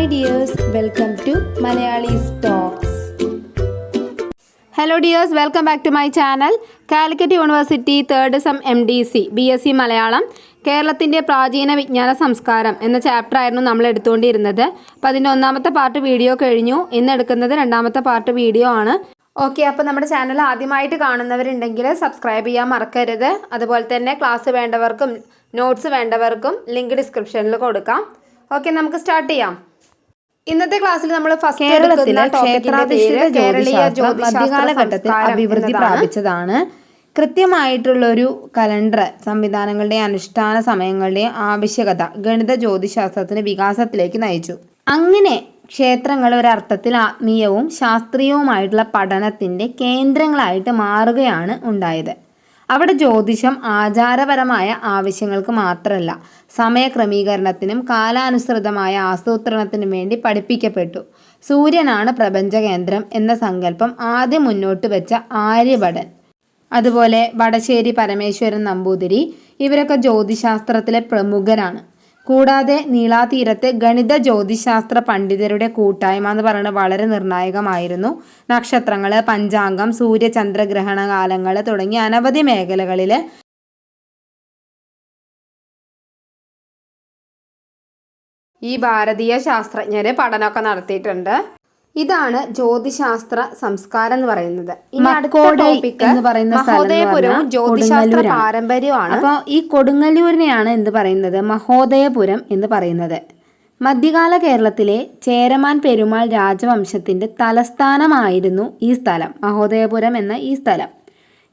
Hi dears welcome to Malayalis talks hello dears welcome back to my channel Calicut university third sem M D C B S C Malayalam കേരളത്തിന്റെ പ്രാചീന വിജ്ഞാന സംസ്കാരം എന്ന chapter ആയിരുന്നു നമ്മൾ എടുത്തുകൊണ്ടിരുന്നത്. അപ്പോൾ അതിന്റെ ഒന്നാമത്തെ പാർട്ട് വീഡിയോ കഴിഞ്ഞു. ഇന്ന് എടുക്കുന്നത് രണ്ടാമത്തെ പാർട്ട് വീഡിയോ ആണ്. ഓക്കെ അപ്പോൾ നമ്മുടെ ചാനൽ ആദ്യമായിട്ട് കാണുന്നവരുണ്ടെങ്കിൽ സബ്സ്ക്രൈബ് ചെയ്യാൻ മറക്കരുത്. അതുപോലെ തന്നെ ക്ലാസ് വേണ്ടവർക്കും നോട്ട്സ് വേണ്ടവർക്കും ലിങ്ക് ഡിസ്ക്രിപ്ഷനിൽ കൊടുക്കാം. ഓക്കെ നമുക്ക് സ്റ്റാർട്ട് ചെയ്യാം. ഇന്നത്തെ ക്ലാസ്സിൽ നമ്മൾ ഫസ്റ്റ് കേരളത്തിലെ ക്ഷേത്രാധിഷ്ഠിത കേരളീയ ജ്യോതിശാസ്ത്രം മധ്യകാലഘട്ടത്തിൽ അഭിവൃദ്ധി. പ്രാപിച്ചതാണ്. കൃത്യമായിട്ടുള്ളൊരു കലണ്ടർ സംവിധാനങ്ങളുടെയും അനുഷ്ഠാന സമയങ്ങളുടെയും ആവശ്യകത ഗണിത ജ്യോതിശാസ്ത്രത്തിന്റെ വികാസത്തിലേക്ക് നയിച്ചു. അങ്ങനെ ക്ഷേത്രങ്ങൾ ഒരർത്ഥത്തിൽ ആത്മീയവും ശാസ്ത്രീയവുമായിട്ടുള്ള പഠനത്തിന്റെ കേന്ദ്രങ്ങളായിട്ട് മാറുകയാണ് ഉണ്ടായത്. അവിടെ ജ്യോതിഷം ആചാരപരമായ ആവശ്യങ്ങൾക്ക് മാത്രമല്ല സമയക്രമീകരണത്തിനും കാലാനുസൃതമായ ആസൂത്രണത്തിനും വേണ്ടി പഠിപ്പിക്കപ്പെട്ടു. സൂര്യനാണ് പ്രപഞ്ച കേന്ദ്രം എന്ന സങ്കല്പം ആദ്യം മുന്നോട്ട് വെച്ച ആര്യഭടൻ. അതുപോലെ വടശ്ശേരി പരമേശ്വരൻ നമ്പൂതിരി ഇവരൊക്കെ ജ്യോതിശാസ്ത്രത്തിലെ പ്രമുഖരാണ്. കൂടാതെ നീളാതീരത്ത് ഗണിത ജ്യോതിശാസ്ത്ര പണ്ഡിതരുടെ കൂട്ടായ്മ എന്ന് പറയുന്നത് വളരെ നിർണായകമായിരുന്നു. നക്ഷത്രങ്ങൾ പഞ്ചാംഗം സൂര്യചന്ദ്രഗ്രഹണ കാലങ്ങൾ തുടങ്ങി അനവധി മേഖലകളിൽ ഈ ഭാരതീയ ശാസ്ത്രജ്ഞര് പഠനമൊക്കെ നടത്തിയിട്ടുണ്ട്. ഇതാണ് ജ്യോതിശാസ്ത്ര സംസ്കാരം എന്ന് പറയുന്നത്. മക്കോടൈ എന്ന് പറയുന്ന മഹോദയപുരവും ജ്യോതിശാസ്ത്ര. പാരമ്പര്യമാണ് അപ്പോൾ ഈ കൊടുങ്ങല്ലൂരിനെയാണ് എന്ത് പറയുന്നത്? മഹോദയപുരം എന്ന് പറയുന്നത്. മധ്യകാല കേരളത്തിലെ ചേരമാൻ പെരുമാൾ രാജവംശത്തിന്റെ തലസ്ഥാനമായിരുന്നു ഈ സ്ഥലം. മഹോദയപുരം എന്ന ഈ സ്ഥലം.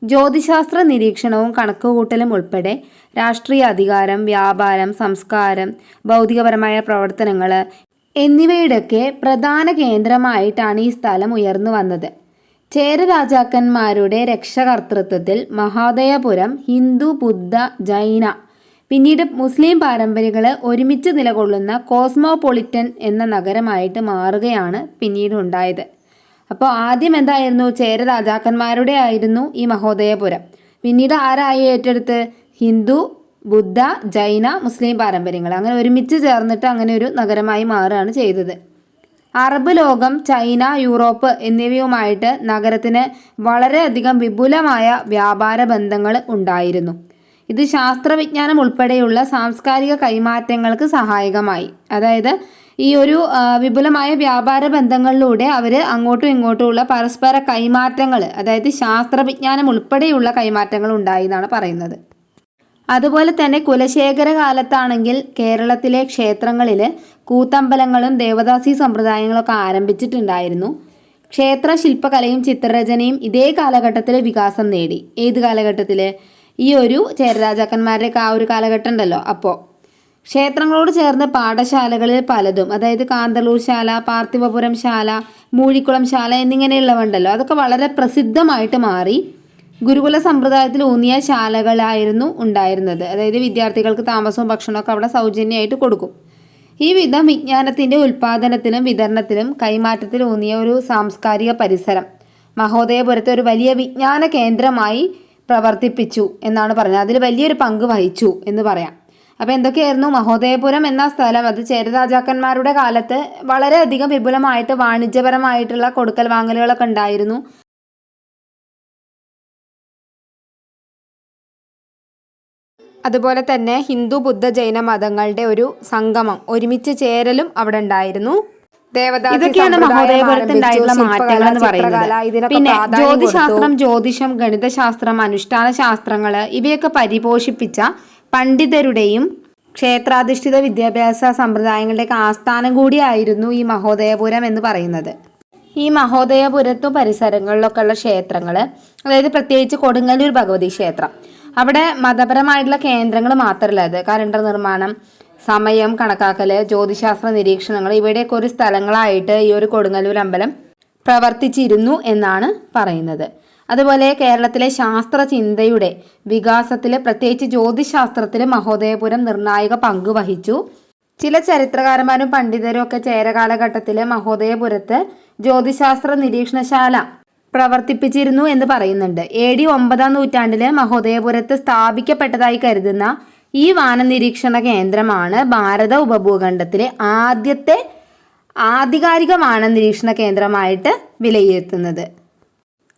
ജ്യോതിശാസ്ത്ര നിരീക്ഷണവും കണക്കുകൂട്ടലും ഉൾപ്പെടെ രാഷ്ട്രീയ അധികാരം വ്യാപാരം സംസ്കാരം ഭൗതികപരമായ പ്രവർത്തനങ്ങൾ എന്നിവയുടെയൊക്കെ പ്രധാന കേന്ദ്രമായിട്ടാണ് ഈ സ്ഥലം ഉയർന്നു വന്നത്. ചേര രാജാക്കന്മാരുടെ രക്ഷകർത്തൃത്വത്തിൽ മഹാദയപുരം ഹിന്ദു ബുദ്ധ ജൈന പിന്നീട് മുസ്ലിം പാരമ്പര്യങ്ങൾ ഒരുമിച്ച് നിലകൊള്ളുന്ന കോസ്മോപൊളിറ്റൻ എന്ന നഗരമായിട്ട് മാറുകയാണ് പിന്നീട് ഉണ്ടായത്. അപ്പോൾ ആദ്യം എന്തായിരുന്നു? ചേര രാജാക്കന്മാരുടെ ആയിരുന്നു ഈ മഹോദയപുരം. പിന്നീട് ആരായി ഏറ്റെടുത്ത്? ഹിന്ദു ബുദ്ധ ജൈന മുസ്ലിം പാരമ്പര്യങ്ങൾ. അങ്ങനെ ഒരുമിച്ച് ചേർന്നിട്ട് അങ്ങനെ ഒരു നഗരമായി മാറുകയാണ് ചെയ്തത്. അറബ് ലോകം ചൈന യൂറോപ്പ് എന്നിവയുമായിട്ട് നഗരത്തിന് വളരെയധികം വിപുലമായ വ്യാപാര ബന്ധങ്ങൾ ഉണ്ടായിരുന്നു. ഇത് ശാസ്ത്രവിജ്ഞാനം ഉൾപ്പെടെയുള്ള സാംസ്കാരിക കൈമാറ്റങ്ങൾക്ക് സഹായകമായി. അതായത് ഈ ഒരു വിപുലമായ വ്യാപാര ബന്ധങ്ങളിലൂടെ അവർ അങ്ങോട്ടും ഇങ്ങോട്ടുമുള്ള പരസ്പര കൈമാറ്റങ്ങൾ അതായത് ശാസ്ത്രവിജ്ഞാനം ഉൾപ്പെടെയുള്ള കൈമാറ്റങ്ങൾ ഉണ്ടായി എന്നാണ് പറയുന്നത്. അതുപോലെ തന്നെ കുലശേഖര കാലത്താണെങ്കിൽ കേരളത്തിലെ ക്ഷേത്രങ്ങളിൽ കൂത്തമ്പലങ്ങളും ദേവദാസി സമ്പ്രദായങ്ങളൊക്കെ ആരംഭിച്ചിട്ടുണ്ടായിരുന്നു. ക്ഷേത്ര ശില്പകലയും ചിത്രരചനയും ഇതേ കാലഘട്ടത്തിൽ വികാസം നേടി. ഏത് കാലഘട്ടത്തിൽ ഈ ഒരു ചേരരാജാക്കന്മാരുടെയൊക്കെ ആ ഒരു കാലഘട്ടം ഉണ്ടല്ലോ അപ്പോൾ ക്ഷേത്രങ്ങളോട് ചേർന്ന് പാഠശാലകളിൽ പലതും അതായത് കാന്തളൂർ ശാല പാർത്ഥിവപുരം ശാല മൂഴിക്കുളം ശാല എന്നിങ്ങനെയുള്ളവ ഉണ്ടല്ലോ. അതൊക്കെ വളരെ പ്രസിദ്ധമായിട്ട് മാറി. ഗുരുകുല സമ്പ്രദായത്തിൽ ഊന്നിയ ശാലകളായിരുന്നു ഉണ്ടായിരുന്നത്. അതായത് വിദ്യാർത്ഥികൾക്ക് താമസവും ഭക്ഷണമൊക്കെ അവിടെ സൗജന്യമായിട്ട് കൊടുക്കും. ഈ വിധം വിജ്ഞാനത്തിന്റെ ഉൽപ്പാദനത്തിലും വിതരണത്തിലും കൈമാറ്റത്തിൽ ഊന്നിയ ഒരു സാംസ്കാരിക പരിസരം മഹോദയപുരത്തെ ഒരു വലിയ വിജ്ഞാന കേന്ദ്രമായി പ്രവർത്തിപ്പിച്ചു എന്നാണ് പറഞ്ഞത്. അതിൽ വലിയൊരു പങ്ക് വഹിച്ചു എന്ന് പറയാം. അപ്പോൾ എന്തൊക്കെയായിരുന്നു? മഹോദയപുരം എന്ന സ്ഥലം അത് ചേരരാജാക്കന്മാരുടെ കാലത്ത് വളരെയധികം വിപുലമായിട്ട് വാണിജ്യപരമായിട്ടുള്ള കൊടുക്കൽ വാങ്ങലുകളൊക്കെ ഉണ്ടായിരുന്നു. അതുപോലെ തന്നെ ഹിന്ദു ബുദ്ധ ജൈന മതങ്ങളുടെ ഒരു സംഗമം ഒരുമിച്ച് ചേരലും അവിടെ ഉണ്ടായിരുന്നു. ഇതൊക്കെയാണ് ആരംഭിച്ചു, മാറ്റങ്ങൾ എന്ന് പറയുന്നത്. പിന്നെ ജ്യോതിശാസ്ത്രം. ജ്യോതിഷം ഗണിതശാസ്ത്രം അനുഷ്ഠാന ശാസ്ത്രങ്ങൾ ഇവയൊക്കെ പരിപോഷിപ്പിച്ച പണ്ഡിതരുടെയും ക്ഷേത്രാധിഷ്ഠിത വിദ്യാഭ്യാസ സമ്പ്രദായങ്ങളുടെയൊക്കെ ആസ്ഥാനം കൂടിയായിരുന്നു ഈ മഹോദയപുരം എന്ന് പറയുന്നത്. ഈ മഹോദയപുരത്തും പരിസരങ്ങളിലൊക്കെയുള്ള ക്ഷേത്രങ്ങൾ അതായത് പ്രത്യേകിച്ച് കൊടുങ്ങല്ലൂർ ഭഗവതി ക്ഷേത്രം അവിടെ മതപരമായിട്ടുള്ള കേന്ദ്രങ്ങൾ മാത്രമല്ല അത്. കലണ്ടർ നിർമ്മാണം സമയം കണക്കാക്കൽ ജ്യോതിശാസ്ത്ര നിരീക്ഷണങ്ങൾ ഇവയുടെയൊക്കെ ഒരു സ്ഥലങ്ങളായിട്ട് ഈ ഒരു കൊടുങ്ങല്ലൂർ അമ്പലം പ്രവർത്തിച്ചിരുന്നു എന്നാണ് പറയുന്നത്. അതുപോലെ കേരളത്തിലെ ശാസ്ത്ര ചിന്തയുടെ വികാസത്തിൽ പ്രത്യേകിച്ച് ജ്യോതിശാസ്ത്രത്തിൽ മഹോദയപുരം നിർണായക പങ്ക് വഹിച്ചു. ചില ചരിത്രകാരന്മാരും പണ്ഡിതരും ഒക്കെ ചേര കാലഘട്ടത്തിൽ മഹോദയപുരത്ത് ജ്യോതിശാസ്ത്ര നിരീക്ഷണശാല പ്രവർത്തിപ്പിച്ചിരുന്നു എന്ന് പറയുന്നുണ്ട്. എ ഡി ഒമ്പതാം നൂറ്റാണ്ടിൽ മഹോദയപുരത്ത് സ്ഥാപിക്കപ്പെട്ടതായി കരുതുന്ന ഈ വാനനിരീക്ഷണ കേന്ദ്രമാണ് ഭാരത ഉപഭൂഖണ്ഡത്തിലെ ആദ്യത്തെ ആധികാരിക വാനനിരീക്ഷണ കേന്ദ്രമായിട്ട് വിലയിരുത്തുന്നത്.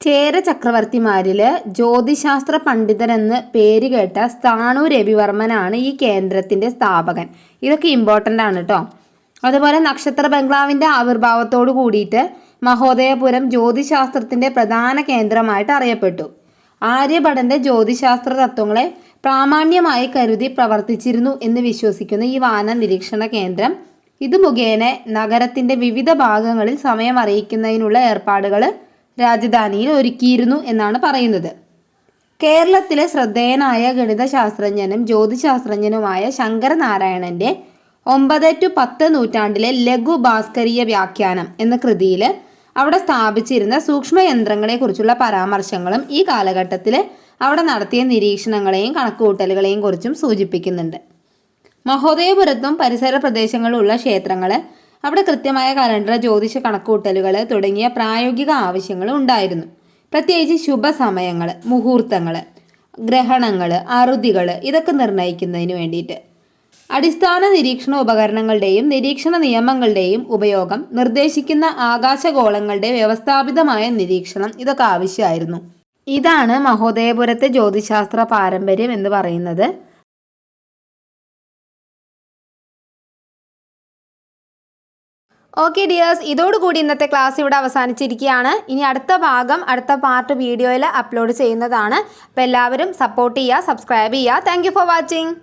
ചേര ചക്രവർത്തിമാരിൽ ജ്യോതിശാസ്ത്ര പണ്ഡിതരെന്ന് പേര് കേട്ട സ്ഥാണു രവിവർമ്മനാണ് ഈ കേന്ദ്രത്തിന്റെ സ്ഥാപകൻ. ഇതൊക്കെ ഇമ്പോർട്ടന്റ് ആണ് കേട്ടോ അതുപോലെ നക്ഷത്ര ബംഗ്ലാവിന്റെ ആവിർഭാവത്തോട് കൂടിയിട്ട് മഹോദയപുരം ജ്യോതിശാസ്ത്രത്തിന്റെ പ്രധാന കേന്ദ്രമായിട്ട് അറിയപ്പെട്ടു. ആര്യഭടന്റെ ജ്യോതിശാസ്ത്ര തത്വങ്ങളെ പ്രാമാണ്യമായി കരുതി പ്രവർത്തിച്ചിരുന്നു എന്ന് വിശ്വസിക്കുന്ന ഈ വാന നിരീക്ഷണ കേന്ദ്രം ഇത് മുഖേന നഗരത്തിന്റെ വിവിധ ഭാഗങ്ങളിൽ സമയം അറിയിക്കുന്നതിനുള്ള ഏർപ്പാടുകൾ രാജധാനിയിൽ ഒരുക്കിയിരുന്നു എന്നാണ് പറയുന്നത്. കേരളത്തിലെ ശ്രദ്ധേയനായ ഗണിതശാസ്ത്രജ്ഞനും ജ്യോതിശാസ്ത്രജ്ഞനുമായ ശങ്കരനാരായണന്റെ ഒമ്പത് ടു പത്ത് നൂറ്റാണ്ടിലെ ലഘു ഭാസ്കരീയ വ്യാഖ്യാനം എന്ന കൃതിയിൽ അവിടെ സ്ഥാപിച്ചിരുന്ന സൂക്ഷ്മയന്ത്രങ്ങളെക്കുറിച്ചുള്ള പരാമർശങ്ങളും ഈ കാലഘട്ടത്തിൽ അവിടെ നടത്തിയ നിരീക്ഷണങ്ങളെയും കണക്കുകൂട്ടലുകളെയും കുറിച്ചും സൂചിപ്പിക്കുന്നുണ്ട്. മഹോദയപുരത്തും പരിസര പ്രദേശങ്ങളിലുള്ള ക്ഷേത്രങ്ങൾ അവിടെ കൃത്യമായ കലണ്ടർ ജ്യോതിഷ കണക്കുകൂട്ടലുകൾ തുടങ്ങിയ പ്രായോഗിക ആവശ്യങ്ങൾ ഉണ്ടായിരുന്നു. പ്രത്യേകിച്ച് ശുഭസമയങ്ങൾ മുഹൂർത്തങ്ങൾ ഗ്രഹണങ്ങൾ അറുതികൾ ഇതൊക്കെ നിർണയിക്കുന്നതിന് വേണ്ടിയിട്ട്. അടിസ്ഥാന നിരീക്ഷണ ഉപകരണങ്ങളുടെയും നിരീക്ഷണ നിയമങ്ങളുടെയും ഉപയോഗം നിർദ്ദേശിക്കുന്ന ആകാശഗോളങ്ങളുടെ വ്യവസ്ഥാപിതമായ നിരീക്ഷണം ഇതൊക്കെ ആവശ്യമായിരുന്നു. ഇതാണ് മഹോദയപുരത്തെ ജ്യോതിശാസ്ത്ര പാരമ്പര്യം എന്ന് പറയുന്നത്. ഓക്കെ ഡിയേഴ്സ് ഇതോടുകൂടി ഇന്നത്തെ ക്ലാസ് ഇവിടെ അവസാനിച്ചിരിക്കുകയാണ്. ഇനി അടുത്ത ഭാഗം അടുത്ത പാർട്ട് വീഡിയോയിൽ അപ്ലോഡ് ചെയ്യുന്നതാണ്. അപ്പോൾ എല്ലാവരും സപ്പോർട്ട് ചെയ്യുക സബ്സ്ക്രൈബ് ചെയ്യുക. Thank for watching